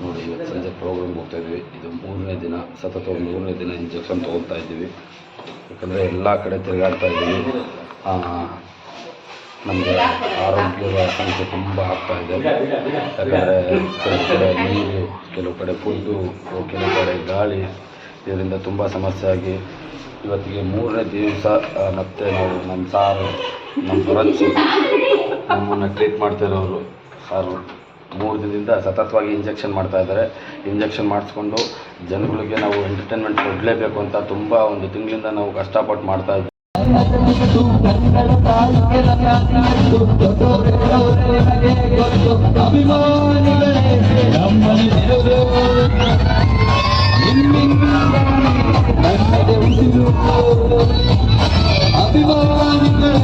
ನೋಡಿ, ಇವತ್ತು ಸಂಜೆ ಪ್ರೋಗ್ರಾಮ್ ಹೋಗ್ತಾ ಇದ್ವಿ. ಇದು ಮೂರನೇ ದಿನ, ಸತತ ಮೂರನೇ ದಿನ ಇಂಜೆಕ್ಷನ್ ತೊಗೊಳ್ತಾ ಇದ್ದೀವಿ. ಯಾಕಂದರೆ ಎಲ್ಲ ಕಡೆ ತಿರುಗಾಡ್ತಾ ಇದ್ದೀವಿ. ನಮಗೆ ಆರೋಗ್ಯದ ಸಮಸ್ಯೆ ತುಂಬ ಆಗ್ತಾ ಇದೆ. ಯಾಕಂದರೆ ಕೆಲವು ಕಡೆ ನೀರು, ಕೆಲವು ಕಡೆ ಫುಡ್ಡು, ಕೆಲವು ಕಡೆ ಗಾಳಿ, ಇದರಿಂದ ತುಂಬ ಸಮಸ್ಯೆ ಆಗಿ ಇವತ್ತಿಗೆ ಮೂರನೇ ದಿವಸ ಮತ್ತೆ ನಾವು ನಮ್ಮ ಸಾರು ನಮ್ಮ ಫ್ರೆಂಡ್ಸು ನಮ್ಮನ್ನು ಟ್ರೀಟ್ ಮಾಡ್ತಿರೋರು ಸಾರು. ಮೂರು ದಿನದಿಂದ ಸತತವಾಗಿ ಇಂಜೆಕ್ಷನ್ ಮಾಡ್ತಾ ಇದ್ದಾರೆ. ಇಂಜೆಕ್ಷನ್ ಮಾಡಿಸ್ಕೊಂಡು ಜನಗಳಿಗೆ ನಾವು ಎಂಟರ್ಟೈನ್ಮೆಂಟ್ ಕೊಡಲೇಬೇಕು ಅಂತ ತುಂಬ ಒಂದು ತಿಂಗಳಿಂದ ನಾವು ಕಷ್ಟಪಟ್ಟು ಮಾಡ್ತಾ ಇದ್ದೀವಿ ಅಭಿಮಾನಿಗಳೇ.